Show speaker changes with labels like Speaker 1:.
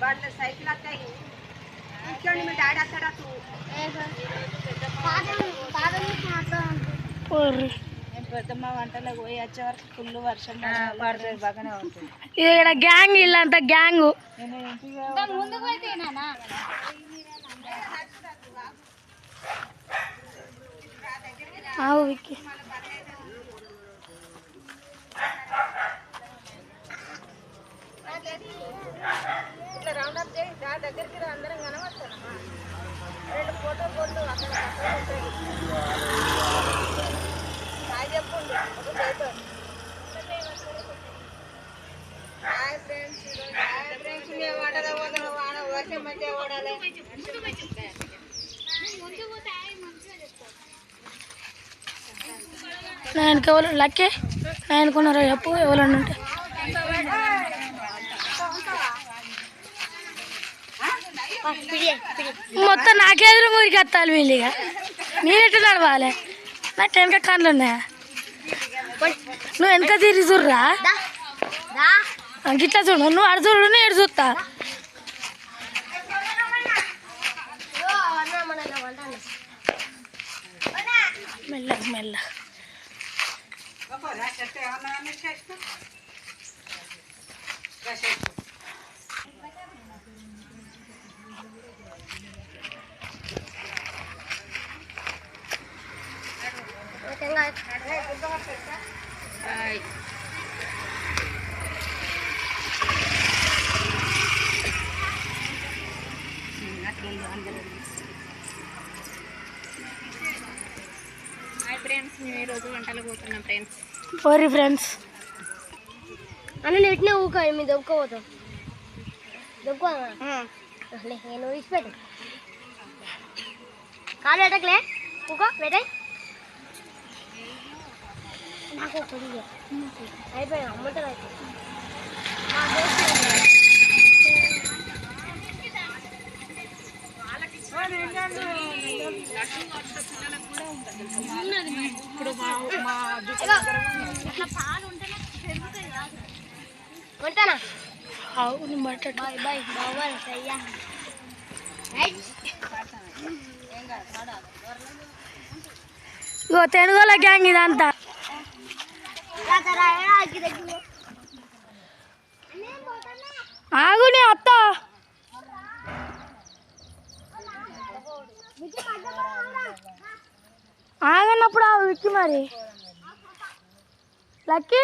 Speaker 1: బండ్లు సైకిల్ వస్తాయి ఇంకోండి మీ డాడీ వస్తాడు పెద్దమ్మ వంటలకు పోయి వచ్చే వరకు ఫుల్ వర్షం పడుతుంది బాగానే ఉంటుంది
Speaker 2: ఇక్కడ గ్యాంగ్ ఇల్లంతా గ్యాంగ్.
Speaker 3: ముందుకు
Speaker 2: ఆవు విక్కి.
Speaker 1: రౌండ్ అప్ చేయి దా దగ్గరికి రా, అందరం కనబడతానమ్మా రెండు ఫోటో కొట్టు అక్కడ పక్కన హాయ్ చెప్పండి ఒక చేతో హాయ్ ఫ్రెండ్స్ హాయ్ ఫ్రెండ్స్ మేము వాడదా పోతాం వాడ వర్షం మంచిగా వాడాలి
Speaker 2: నా ఎవరు లక్కీ? నా వెనుకున్నారో చెప్పు ఎవరన్నా ఉంటే. మొత్తం నాకే ఎదురు ఊరికి వస్తాను వీళ్ళు ఇక నేనెట్టు నడవాలి నాకు వెనక కళ్ళు ఉన్నాయా నువ్వు వెనక తిరిగి చూడరా గిట్లా చూడు నువ్వు అడు చూడు నేను ఎడు చూస్తా మెల్ల మెల్ల
Speaker 3: హాయ్ ఫ్రెండ్స్ మేము ఈరోజు వంటలు పోతున్నాం ఫ్రెండ్స్.
Speaker 2: ఓరి ఫ్రెండ్స్
Speaker 3: అన్న నెట్నే ఊక మీ దొబ్బుకోపోతాం దొబ్బుకోదా నేను విడిచిపెట్టు కాలు పెట్టకలే ఊక పెట్టే నాకు కొద్దిగా అయిపోయాయి అమ్మంటారు అయితే ఉంటానా
Speaker 2: అవును
Speaker 3: బాయ్ బాయ్ సయ్యా
Speaker 2: ఇగో తెనుగోల గ్యాంగ్ ఇదంతా. ఆగుని అత్త. ఆగనప్పుడు ఆ విక్కి మరి. లక్కీ?